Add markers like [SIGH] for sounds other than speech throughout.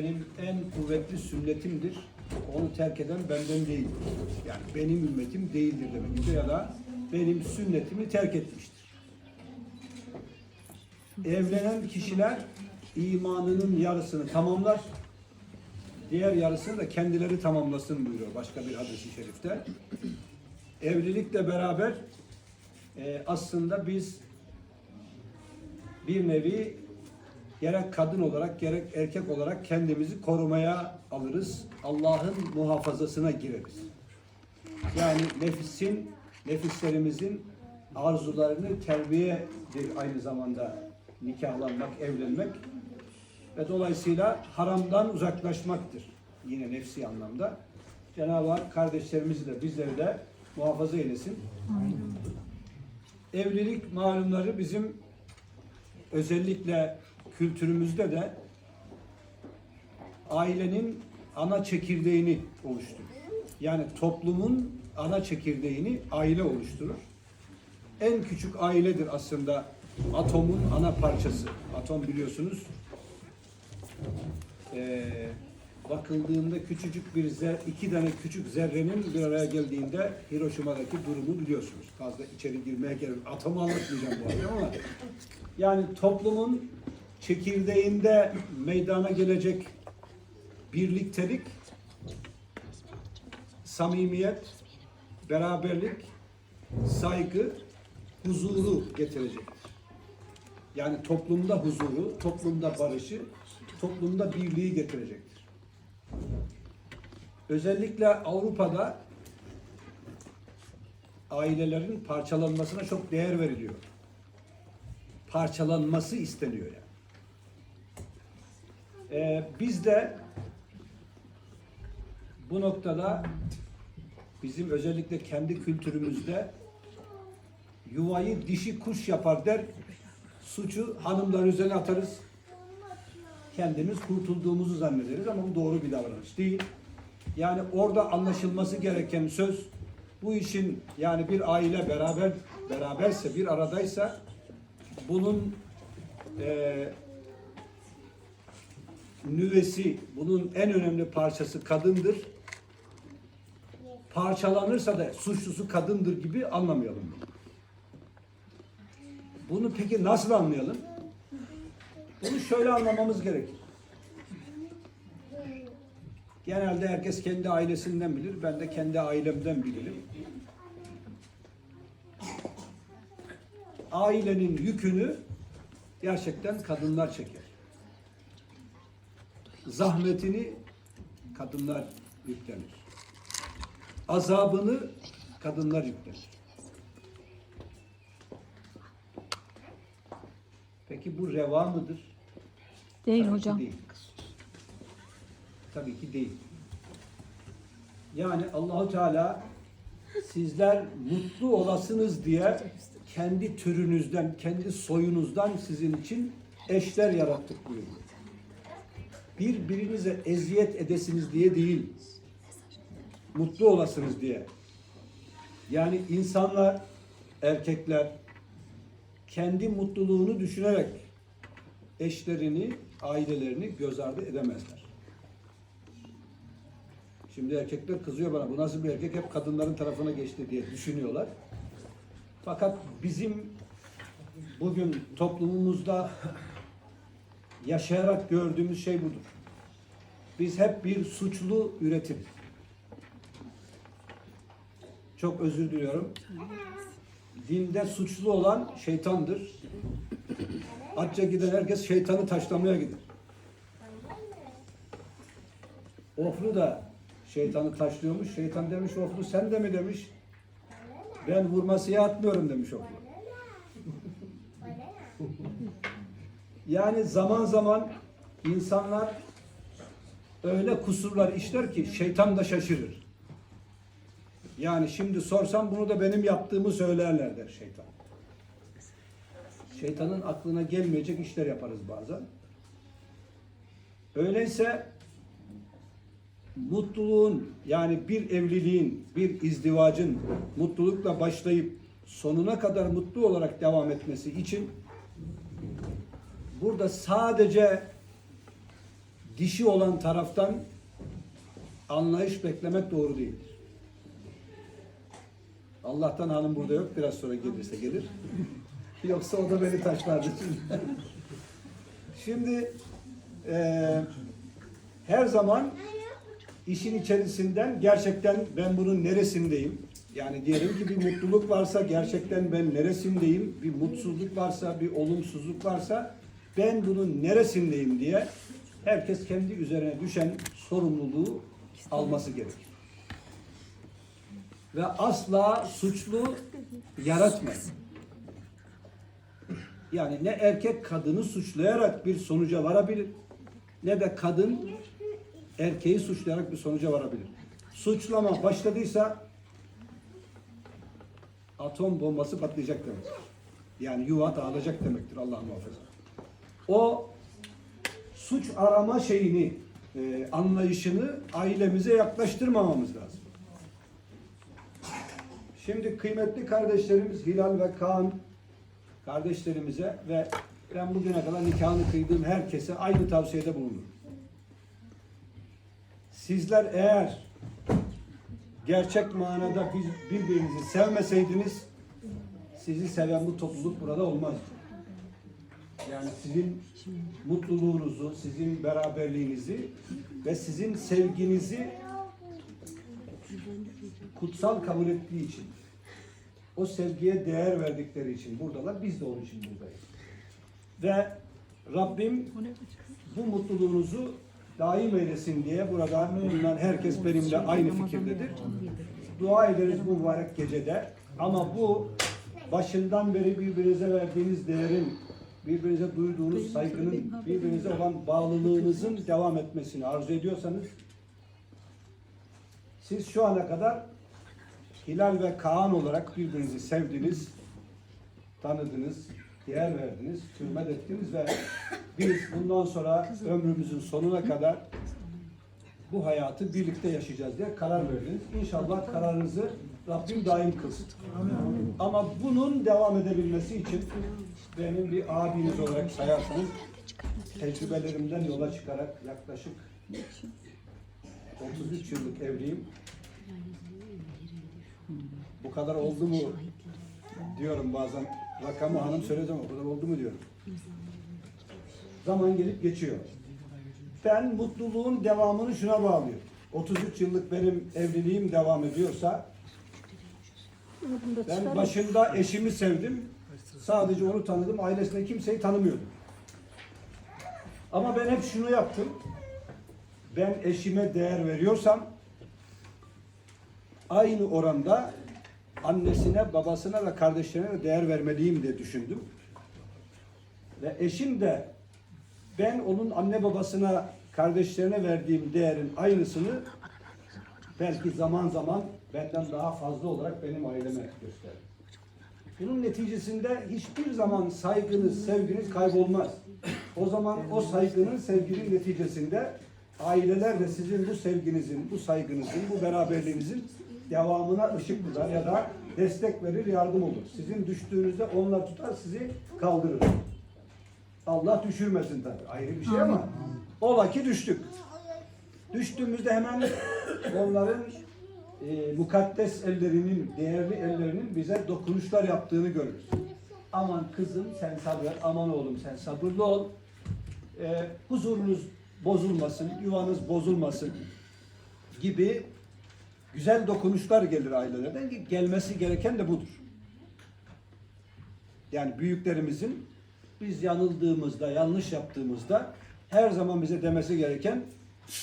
Benim en kuvvetli sünnetimdir. Onu terk eden benden değildir. Yani benim ümmetim değildir demektir ya da benim sünnetimi terk etmiştir. Evlenen kişiler imanının yarısını tamamlar. Diğer yarısını da kendileri tamamlasın buyuruyor başka bir hadis-i şerifte. Evlilikle beraber e, aslında biz bir nevi gerek kadın olarak gerek erkek olarak kendimizi korumaya alırız. Allah'ın muhafazasına gireriz. Yani nefisin, nefislerimizin arzularını terbiyedir aynı zamanda nikahlanmak, evlenmek ve dolayısıyla haramdan uzaklaşmaktır. Yine nefsi anlamda. Cenab-ı Hak kardeşlerimizi de bizleri de muhafaza eylesin. Evlilik malumları bizim özellikle kültürümüzde de ailenin ana çekirdeğini oluşturur. Yani toplumun ana çekirdeğini aile oluşturur. En küçük ailedir aslında atomun ana parçası. Atom biliyorsunuz eee, bakıldığında küçücük bir zer, iki tane küçük zerrenin bir araya geldiğinde Hiroşima'daki durumu biliyorsunuz. Fazla içeri girmeye gerek. Atomu anlatmayacağım bu arada ama yani toplumun çekirdeğinde meydana gelecek birliktelik, samimiyet, beraberlik, saygı, huzuru getirecektir. Yani toplumda huzuru, toplumda barışı, toplumda birliği getirecektir. Özellikle Avrupa'da ailelerin parçalanmasına çok değer veriliyor. Parçalanması isteniyor yani. Ee, biz de bu noktada bizim özellikle kendi kültürümüzde yuvayı dişi kuş yapar der, suçu hanımların üzerine atarız. Kendimiz kurtulduğumuzu zannederiz ama bu doğru bir davranış değil. Yani orada anlaşılması gereken söz bu işin yani bir aile beraber beraberse bir aradaysa bunun eee nüvesi, bunun en önemli parçası kadındır. Parçalanırsa da suçlusu kadındır gibi anlamayalım. bunu. Peki nasıl anlayalım? Bunu şöyle anlamamız gerekir. Genelde herkes kendi ailesinden bilir. Ben de kendi ailemden bilirim. Ailenin yükünü gerçekten kadınlar çeker. Zahmetini kadınlar yüklenir. Azabını kadınlar yüklenir. Peki bu reva mıdır? Değil Tabii hocam. Değil. Tabii ki değil. Yani Allahu Teala sizler mutlu olasınız diye kendi türünüzden, kendi soyunuzdan sizin için eşler yarattık buyuruyor. Birbirinize eziyet edesiniz diye değil. Mutlu olasınız diye. Yani insanlar, erkekler kendi mutluluğunu düşünerek eşlerini, ailelerini göz ardı edemezler. Şimdi erkekler kızıyor bana bu nasıl bir erkek hep kadınların tarafına geçti diye düşünüyorlar. Fakat bizim bugün toplumumuzda yaşayarak gördüğümüz şey budur. Biz hep bir suçlu üretiriz. Çok özür diliyorum. Dinde suçlu olan şeytandır. Hacca giden herkes şeytanı taşlamaya gider. Oflu da şeytanı taşlıyormuş. Şeytan demiş Oflu sen de mi demiş. Ben vurmasıya atmıyorum demiş Oflu. Yani zaman zaman insanlar öyle kusurlar işler ki şeytan da şaşırır. Yani şimdi sorsam bunu da benim yaptığımı söylerler der şeytan. Şeytanın aklına gelmeyecek işler yaparız bazen. Öyleyse mutluluğun yani bir evliliğin, bir izdivacın mutlulukla başlayıp sonuna kadar mutlu olarak devam etmesi için burada sadece dişi olan taraftan anlayış beklemek doğru değildir. Allah'tan hanım burada yok. Biraz sonra gelirse gelir. [LAUGHS] Yoksa o da beni taşlardı [LAUGHS] şimdi. eee, her zaman işin içerisinden gerçekten ben bunun neresindeyim? Yani diyelim ki bir mutluluk varsa gerçekten ben neresindeyim? Bir mutsuzluk varsa, bir olumsuzluk varsa ben bunun neresindeyim diye herkes kendi üzerine düşen sorumluluğu alması gerekir. Ve asla suçlu yaratmayın. Yani ne erkek kadını suçlayarak bir sonuca varabilir ne de kadın erkeği suçlayarak bir sonuca varabilir. Suçlama başladıysa atom bombası patlayacak demektir. Yani yuva dağılacak demektir Allah muhafaza. O suç arama şeyini, e, anlayışını ailemize yaklaştırmamamız lazım. Şimdi kıymetli kardeşlerimiz Hilal ve Kaan kardeşlerimize ve ben bugüne kadar nikahını kıydığım herkese aynı tavsiyede bulunurum. Sizler eğer gerçek manada bir- birbirinizi sevmeseydiniz sizi seven bu topluluk burada olmazdı. Yani sizin mutluluğunuzu, sizin beraberliğinizi ve sizin sevginizi kutsal kabul ettiği için, o sevgiye değer verdikleri için buradalar, biz de onun için buradayız. Ve Rabbim bu mutluluğunuzu daim eylesin diye burada bulunan herkes benimle aynı fikirdedir. Dua ederiz bu mübarek gecede. Ama bu başından beri birbirinize verdiğiniz değerin, birbirinize duyduğunuz saygının, birbirinize olan bağlılığınızın devam etmesini arzu ediyorsanız siz şu ana kadar Hilal ve Kaan olarak birbirinizi sevdiniz, tanıdınız, değer verdiniz, hürmet ettiniz ve biz bundan sonra ömrümüzün sonuna kadar bu hayatı birlikte yaşayacağız diye karar verdiniz. İnşallah kararınızı Rabbim daim kılsın. Ama bunun devam edebilmesi için benim bir abiniz olarak sayarsanız tecrübelerimden yola çıkarak yaklaşık 33 yıllık evliyim. Bu kadar oldu mu diyorum bazen. Rakamı hanım söyledi ama bu kadar oldu mu diyorum. Zaman gelip geçiyor. Ben mutluluğun devamını şuna bağlıyorum. 33 yıllık benim evliliğim devam ediyorsa ben başında eşimi sevdim. Sadece onu tanıdım. Ailesinde kimseyi tanımıyordum. Ama ben hep şunu yaptım. Ben eşime değer veriyorsam aynı oranda annesine, babasına ve kardeşlerine de değer vermeliyim diye düşündüm. Ve eşim de ben onun anne babasına, kardeşlerine verdiğim değerin aynısını belki zaman zaman benden daha fazla olarak benim aileme gösterdi. Bunun neticesinde hiçbir zaman saygınız, sevginiz kaybolmaz. O zaman o saygının, sevginin neticesinde aileler de sizin bu sevginizin, bu saygınızın, bu beraberliğinizin devamına ışık tutar ya da destek verir, yardım olur. Sizin düştüğünüzde onlar tutar, sizi kaldırır. Allah düşürmesin tabii. Ayrı bir şey ama ola ki düştük. Düştüğümüzde hemen onların e, mukaddes ellerinin, değerli ellerinin bize dokunuşlar yaptığını görürüz. Aman kızım sen sabret, aman oğlum sen sabırlı ol. E, huzurunuz bozulmasın, yuvanız bozulmasın gibi güzel dokunuşlar gelir ailelerden ki gelmesi gereken de budur. Yani büyüklerimizin biz yanıldığımızda, yanlış yaptığımızda her zaman bize demesi gereken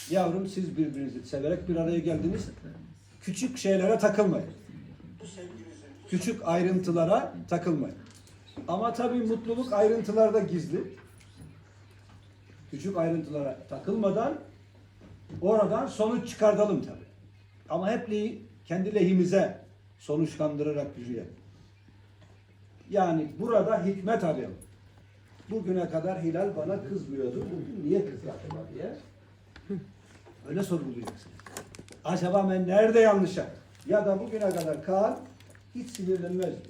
yavrum siz birbirinizi severek bir araya geldiniz. Küçük şeylere takılmayın. Küçük ayrıntılara takılmayın. Ama tabii mutluluk ayrıntılarda gizli. Küçük ayrıntılara takılmadan oradan sonuç çıkartalım tabii. Ama hep kendi lehimize sonuçlandırarak yürüyelim. Yani burada hikmet arayalım. Bugüne kadar Hilal bana kızmıyordu. Bugün niye kızdı acaba diye. Öyle sorgulayacaksın. Acaba ben nerede yanlış yaptım? Ya da bugüne kadar Kaan hiç sinirlenmezdi.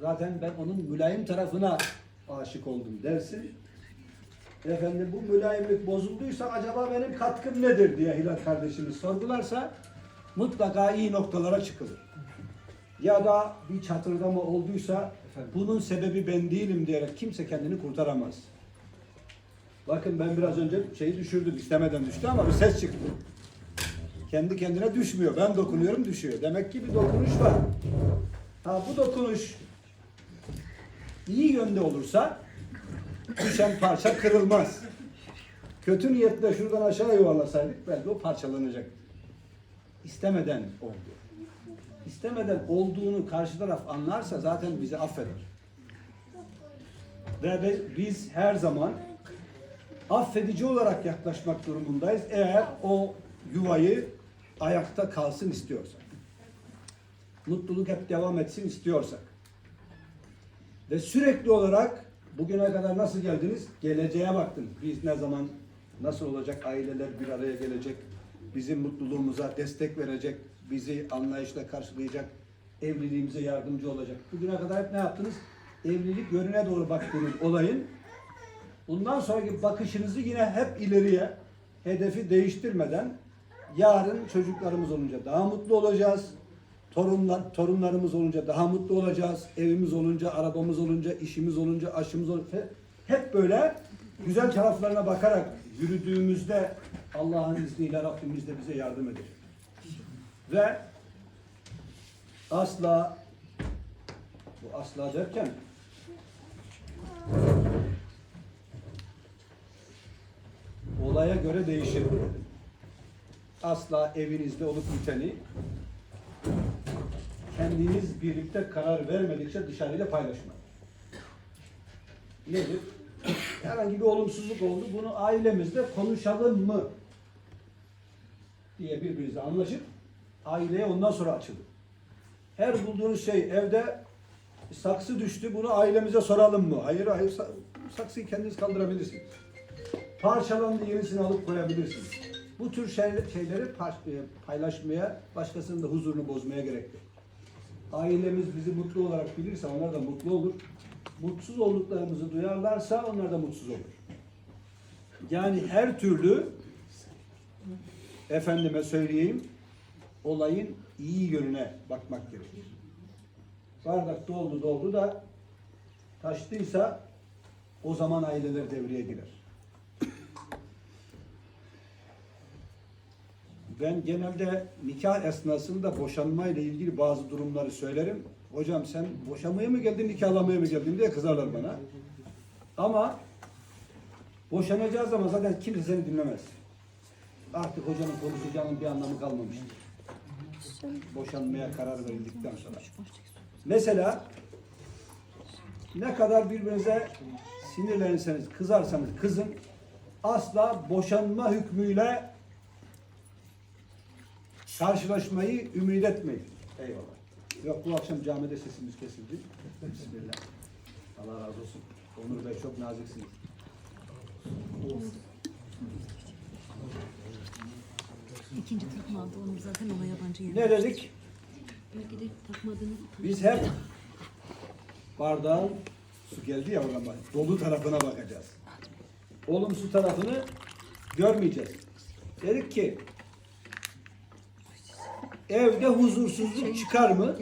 Zaten ben onun mülayim tarafına aşık oldum dersin. efendim bu mülayimlik bozulduysa acaba benim katkım nedir diye Hilal kardeşimiz sorgularsa mutlaka iyi noktalara çıkılır. Ya da bir çatırdama olduysa bunun sebebi ben değilim diyerek kimse kendini kurtaramaz. Bakın ben biraz önce şeyi düşürdüm. istemeden düştü ama bir ses çıktı. Kendi kendine düşmüyor. Ben dokunuyorum düşüyor. Demek ki bir dokunuş var. Ha bu dokunuş iyi yönde olursa düşen parça kırılmaz. Kötü niyetle şuradan aşağı yuvarlasaydık belki o parçalanacak. İstemeden oldu. İstemeden olduğunu karşı taraf anlarsa zaten bizi affeder. Ve bi- biz her zaman affedici olarak yaklaşmak durumundayız eğer o yuvayı ayakta kalsın istiyorsak. Mutluluk hep devam etsin istiyorsak. Ve sürekli olarak bugüne kadar nasıl geldiniz? Geleceğe baktın. Biz ne zaman nasıl olacak? Aileler bir araya gelecek. Bizim mutluluğumuza destek verecek. Bizi anlayışla karşılayacak. Evliliğimize yardımcı olacak. Bugüne kadar hep ne yaptınız? Evlilik yönüne doğru baktığınız olayın bundan sonraki bakışınızı yine hep ileriye hedefi değiştirmeden yarın çocuklarımız olunca daha mutlu olacağız. Torunlar, torunlarımız olunca daha mutlu olacağız. Evimiz olunca, arabamız olunca, işimiz olunca, aşımız olunca hep böyle güzel taraflarına bakarak yürüdüğümüzde Allah'ın izniyle Rabbimiz de bize yardım edecek. Ve asla bu asla derken olaya göre değişir. Asla evinizde olup biteni kendiniz birlikte karar vermedikçe dışarıyla paylaşmayın. Nedir? Herhangi bir olumsuzluk oldu. Bunu ailemizde konuşalım mı? diye birbirinize anlaşıp aileye ondan sonra açılın. Her bulduğunuz şey evde saksı düştü bunu ailemize soralım mı? Hayır hayır sa- saksıyı kendiniz kaldırabilirsiniz. Parçalandı yenisini alıp koyabilirsiniz. Bu tür şey- şeyleri e, paylaşmaya, başkasının da huzurunu bozmaya gerek yok. Ailemiz bizi mutlu olarak bilirse onlar da mutlu olur. Mutsuz olduklarımızı duyarlarsa onlar da mutsuz olur. Yani her türlü efendime söyleyeyim olayın iyi yönüne bakmak gerekir. Bardak doldu doldu da taştıysa o zaman aileler devreye girer. Ben genelde nikah esnasında boşanma ile ilgili bazı durumları söylerim. Hocam sen boşamaya mı geldin, nikahlamaya mı geldin diye kızarlar bana. Ama boşanacağız ama zaten kimse seni dinlemez. Artık hocanın konuşacağının bir anlamı kalmamıştır. Boşanmaya karar verildikten sonra. Mesela ne kadar birbirinize sinirlenirseniz, kızarsanız kızın asla boşanma hükmüyle karşılaşmayı ümit etmeyin. Eyvallah. Yok bu akşam camide sesimiz kesildi. Bismillah. Allah razı olsun. Onur Bey çok naziksiniz. İkinci takma aldı. Onu zaten ona yabancı yer. Ne dedik? Belki de takmadığını Biz hep bardağın su geldi ya oradan bak. Dolu tarafına bakacağız. Olumsuz tarafını görmeyeceğiz. Dedik ki evde huzursuzluk çıkar mı?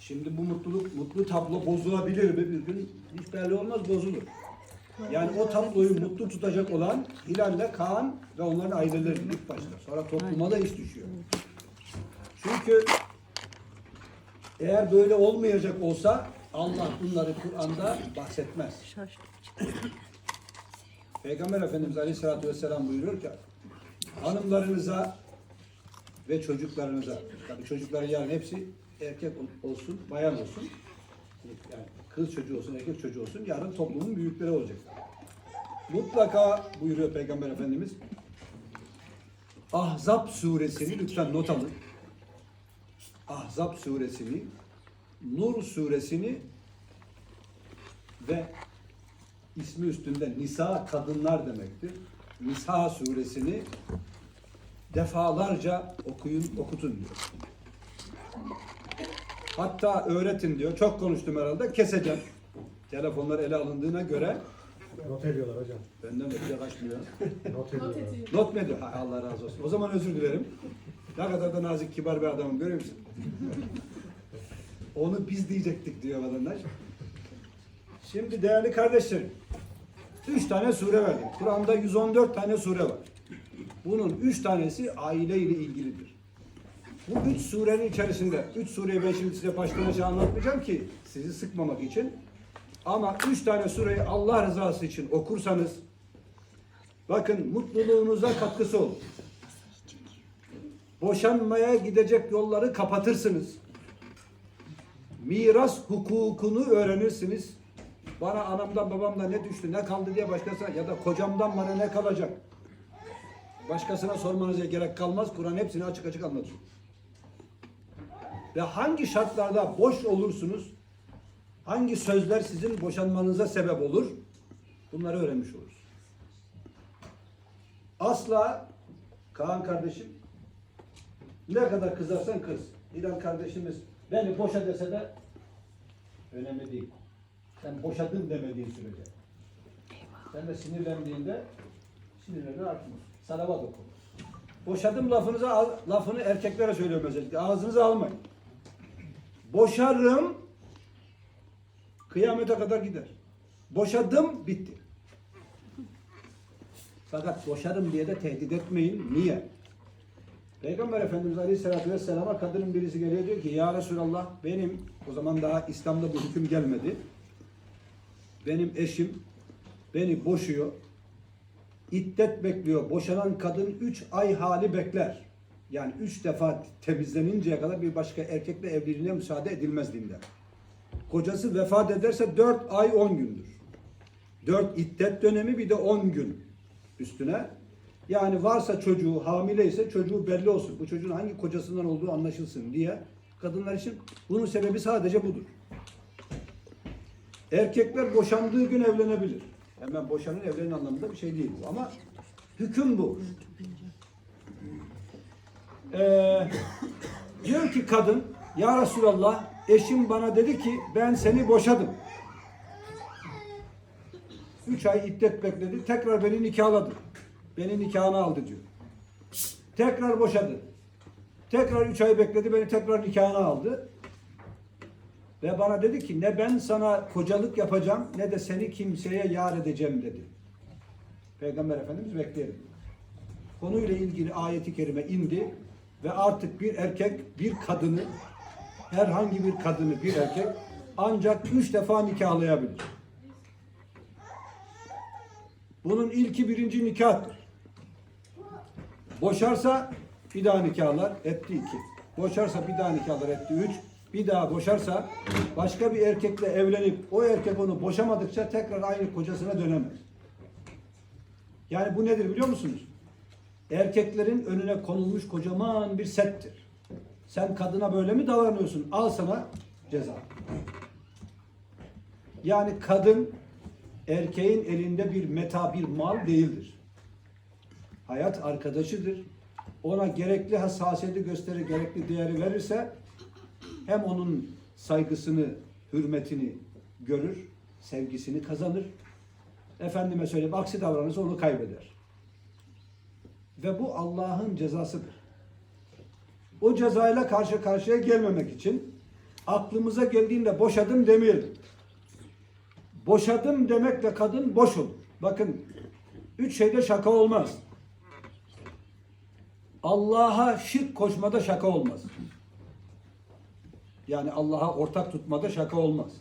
Şimdi bu mutluluk, mutlu tablo bozulabilir mi bir gün? Hiç belli olmaz bozulur. Yani o tabloyu mutlu tutacak olan Hilal'le Kaan ve onların aileleri ilk başta. Sonra topluma da iş düşüyor. Çünkü eğer böyle olmayacak olsa Allah bunları Kur'an'da bahsetmez. Peygamber Efendimiz Aleyhisselatü Vesselam buyuruyor ki hanımlarınıza ve çocuklarınıza tabii çocukların yarın hepsi erkek ol- olsun, bayan olsun yani kız çocuğu olsun, erkek çocuğu olsun yarın toplumun büyükleri olacak. Mutlaka buyuruyor Peygamber Efendimiz Ahzab suresini lütfen not alın. Ahzab suresini, Nur suresini ve ismi üstünde Nisa kadınlar demektir. Nisa suresini defalarca okuyun, okutun diyor. Hatta öğretin diyor. Çok konuştum herhalde. Keseceğim. Telefonlar ele alındığına göre Not ediyorlar hocam. Benden de bile kaçmıyor. Not ediyorlar. Not mu ediyor? Allah razı olsun. O zaman özür dilerim. Ne kadar da nazik, kibar bir adamım görüyor musun? Onu biz diyecektik diyor vatandaş. Şimdi değerli kardeşlerim, üç tane sure verdim. Kur'an'da 114 tane sure var. Bunun üç tanesi aile ile ilgilidir. Bu üç surenin içerisinde, üç sureyi ben şimdi size baştan aşağı anlatmayacağım ki sizi sıkmamak için. Ama üç tane sureyi Allah rızası için okursanız, bakın mutluluğunuza katkısı olur. Boşanmaya gidecek yolları kapatırsınız. Miras hukukunu öğrenirsiniz. Bana anamdan babamdan ne düştü ne kaldı diye başkasına ya da kocamdan bana ne kalacak? Başkasına sormanıza gerek kalmaz. Kur'an hepsini açık açık anlatıyor. Ve hangi şartlarda boş olursunuz? Hangi sözler sizin boşanmanıza sebep olur? Bunları öğrenmiş oluruz. Asla Kaan kardeşim ne kadar kızarsan kız. İlan kardeşimiz beni boşa dese de önemli değil. Sen boşadın demediğin sürece. Sen de sinirlendiğinde sinirlerine hakim ol. Salavat oku. Boşadım lafınıza al- lafını erkeklere söylüyorum özellikle. Ağzınıza almayın. Boşarım kıyamete kadar gider. Boşadım bitti. Fakat boşarım diye de tehdit etmeyin. Niye? Peygamber Efendimiz Aleyhisselatü Vesselam'a kadının birisi geliyor diyor ki Ya Resulallah benim o zaman daha İslam'da bu hüküm gelmedi. Benim eşim beni boşuyor. İddet bekliyor. Boşanan kadın üç ay hali bekler. Yani üç defa temizleninceye kadar bir başka erkekle evliliğine müsaade edilmez dinde. Kocası vefat ederse dört ay on gündür. Dört iddet dönemi bir de on gün üstüne. Yani varsa çocuğu hamile ise çocuğu belli olsun. Bu çocuğun hangi kocasından olduğu anlaşılsın diye kadınlar için bunun sebebi sadece budur. Erkekler boşandığı gün evlenebilir. Hemen boşanın evlenin anlamında bir şey değil bu ama hüküm bu. Ee, diyor ki kadın ya Resulallah eşim bana dedi ki ben seni boşadım. Üç ay iddet bekledi. Tekrar beni nikahladı. Beni nikahına aldı diyor. Tekrar boşadı. Tekrar üç ay bekledi. Beni tekrar nikahına aldı. Ve bana dedi ki ne ben sana kocalık yapacağım ne de seni kimseye yar edeceğim dedi. Peygamber Efendimiz bekleyelim. Konuyla ilgili ayeti kerime indi ve artık bir erkek bir kadını herhangi bir kadını bir erkek ancak üç defa nikahlayabilir. Bunun ilki birinci nikahtır. Boşarsa bir daha nikahlar etti iki. Boşarsa bir daha nikahlar etti üç. Bir daha boşarsa başka bir erkekle evlenip o erkek onu boşamadıkça tekrar aynı kocasına dönemez. Yani bu nedir biliyor musunuz? Erkeklerin önüne konulmuş kocaman bir settir. Sen kadına böyle mi davranıyorsun? Al sana ceza. Yani kadın erkeğin elinde bir meta, bir mal değildir. Hayat arkadaşıdır. Ona gerekli hassasiyeti gösterir, gerekli değeri verirse hem onun saygısını, hürmetini görür, sevgisini kazanır. Efendime söyleyeyim aksi davranırsa onu kaybeder. Ve bu Allah'ın cezasıdır. O cezayla karşı karşıya gelmemek için aklımıza geldiğinde boşadım demeyelim. Boşadım demekle kadın boş olur. Bakın üç şeyde şaka olmaz. Allah'a şirk koşmada şaka olmaz. Yani Allah'a ortak tutmada şaka olmaz.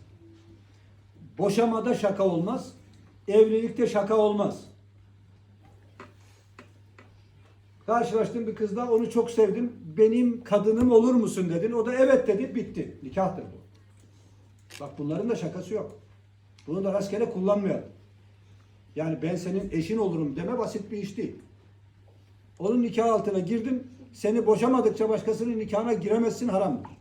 Boşamada şaka olmaz. Evlilikte şaka olmaz. Karşılaştım bir kızla onu çok sevdim. Benim kadınım olur musun dedin. O da evet dedi. Bitti. Nikahtır bu. Bak bunların da şakası yok. Bunu da rastgele kullanmayalım. Yani ben senin eşin olurum deme basit bir iş değil. Onun nikah altına girdim. Seni boşamadıkça başkasının nikahına giremezsin haramdır.